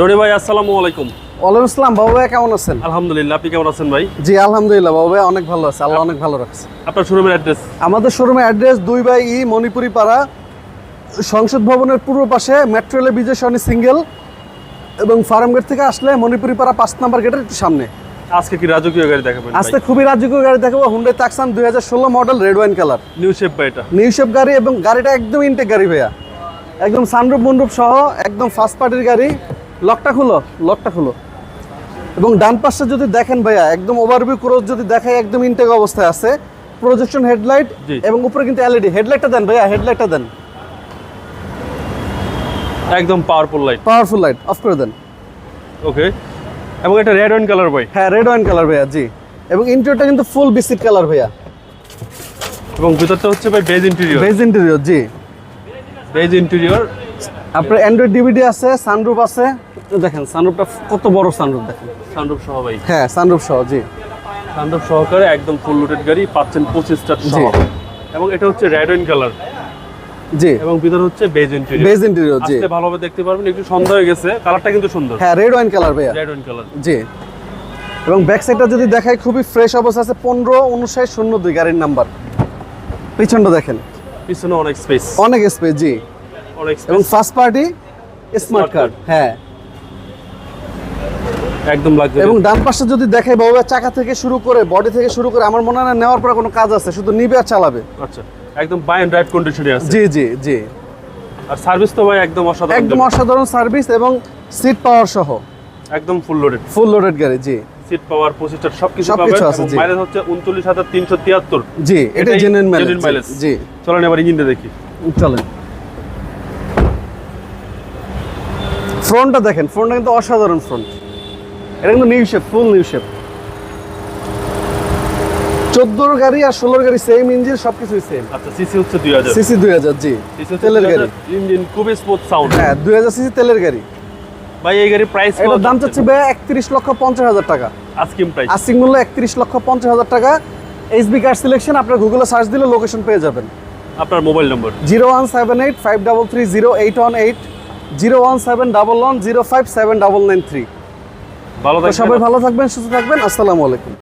রনি ভাই আসসালামু আলাইকুম। ওয়ালাইকুম আসসালাম বাবু ভাই কেমন আছেন? আলহামদুলিল্লাহ আপনি কেমন আছেন ভাই? জি আলহামদুলিল্লাহ বাবু ভাই অনেক ভালো আছে আল্লাহ অনেক ভালো রাখছে। আপনার শোরুমের অ্যাড্রেস? আমাদের শোরুমের অ্যাড্রেস দুই বাই ই মণিপুরি পাড়া সংসদ ভবনের পূর্ব পাশে মেট্রো রেলে বিজয় সরণি সিঙ্গেল এবং ফার্ম গেট থেকে আসলে মণিপুরি পাড়া পাঁচ নাম্বার গেটের একটু সামনে। আজকে কি রাজকীয় গাড়ি দেখাবেন আজকে খুবই রাজকীয় গাড়ি দেখাবো হুন্ডাই তাকসান দুই হাজার ষোলো model red wine colour new shape ভাই এটা। নিউ শেপ গাড়ি এবং গাড়িটা একদম ইনটেক গাড়ি ভাইয়া। একদম সানরূপ মন্ডুপ সহ একদম ফার্স্ট পার্টির গাড়ি। লকটা খুলো লকটা খুলো। এবং ডান পাশটা যদি দেখেন ভাইয়া একদম ওভারভিউ ক্রস যদি দেখাই একদম ইনটেক অবস্থায় আছে প্রজেকশন হেডলাইট। এবং উপরে কিন্তু এলইডি হেডলাইটটা দেন ভাইয়া হেডলাইটটা দেন। একদম powerful light powerful light off করে দেন। ওকে এবং এটা রেড ওয়াইন কালার ভাই। হ্যাঁ রেড ওয়াইন কালার ভাইয়া জি। এবং ইন্টেরিয়রটা কিন্তু ফুল বিস্কিট কালার ভাইয়া। এবং ভিতরটা হচ্ছে ভাই বেজ ইন্টেরিয়র বেজ ইন্টেরিয়র জি। বেজ ইন্টেরিয়র আপনার অ্যান্ড্রয়েড ডিভিডি আছে সানরুফ আছে। দেখেন সানরুফটা কত বড় সানরুফ দেখেন। সানরুফ সহ ভাই। হ্যাঁ সানরুফ সহ জি। সানরুফ সহকারে একদম ফুল লোডেড গাড়ি পাচ্ছেন পঁচিশ স্টার জি। সহ। এবং এটা হচ্ছে রেড ওয়াইন কালার জি। এবং ভিতর হচ্ছে বেজ ইন্টেরিয়র বেজ ইন্টেরিয়র জি। আসলে ভালোভাবে দেখতে পারবেন একটু সন্ধ্যা হয়ে গেছে কালারটা কিন্তু সুন্দর। হ্যাঁ রেড ওয়াইন কালার ভাইয়া। রেড ওয়াইন কালার জি। এবং ব্যাক সাইডটা যদি দেখাই খুবই ফ্রেশ অবস্থা আছে পনেরো উনষাট শূন্য দুই গাড়ির নাম্বার পিছনটা দেখেন। পিছনে অনেক স্পেস অনেক স্পেস জি। এবং ফার্স্ট পার্টি স্মার্ট কার্ড হ্যাঁ। একদম লাগবে এবং ডান পাশে যদি দেখাই বাবা চাকা থেকে শুরু করে বডি থেকে শুরু করে আমার মনে হয় নেওয়ার পরে কোনো কাজ আছে শুধু নিবে আর চালাবে। আচ্ছা একদম বাই অ্যান্ড ড্রাইভ কন্ডিশনে আছে। জি জি জি। আর সার্ভিস তো ভাই একদম অসাধারণ একদম অসাধারণ সার্ভিস এবং সিট পাওয়ার সহ। একদম ফুল লোডেড ফুল লোডেড গাড়ি জি। সিট পাওয়ার প্রসিস্টার সবকিছু সবকিছু পাবেন। এবং। মাইলেজ হচ্ছে উনচল্লিশ হাজার তিনশো তিয়াত্তর। জি এটা জেনুইন মাইলেজ জি। চলেন এবার ইঞ্জিনটা দেখি। চলেন। ফ্রন্টটা দেখেন ফ্রন্টটা কিন্তু অসাধারণ ফ্রন্ট। এটা কিন্তু new shape full new shape চোদ্দোর গাড়ি আর ষোলোর গাড়ি সেম ইঞ্জিন সবকিছুই সেম আচ্ছা সিসি হচ্ছে দুই হাজার। সিসি দুই হাজার জি তেলের গাড়ি। ইঞ্জিন খুবই স্মুথ সাউন্ড হ্যাঁ দুই হাজার সিসি তেলের গাড়ি। ভাই এই গাড়ির প্রাইস এটার দাম চাচ্ছে ভাই একত্রিশ লক্ষ পঞ্চাশ হাজার টাকা। আস্কিম প্রাইস আস্তিক মূল্য একত্রিশ লক্ষ পঞ্চাশ হাজার টাকা। এইচবি কার সিলেকশন আপনার গুগলে সার্চ দিলে লোকেশন পেয়ে যাবেন। আপনার mobile number zero one seven eight five double three zero eight one eight. Zero one seven double one zero five seven double nine three. ভালো সবাই ভালো থাকবেন সুস্থ থাকবেন। আসসালামু আলাইকুম।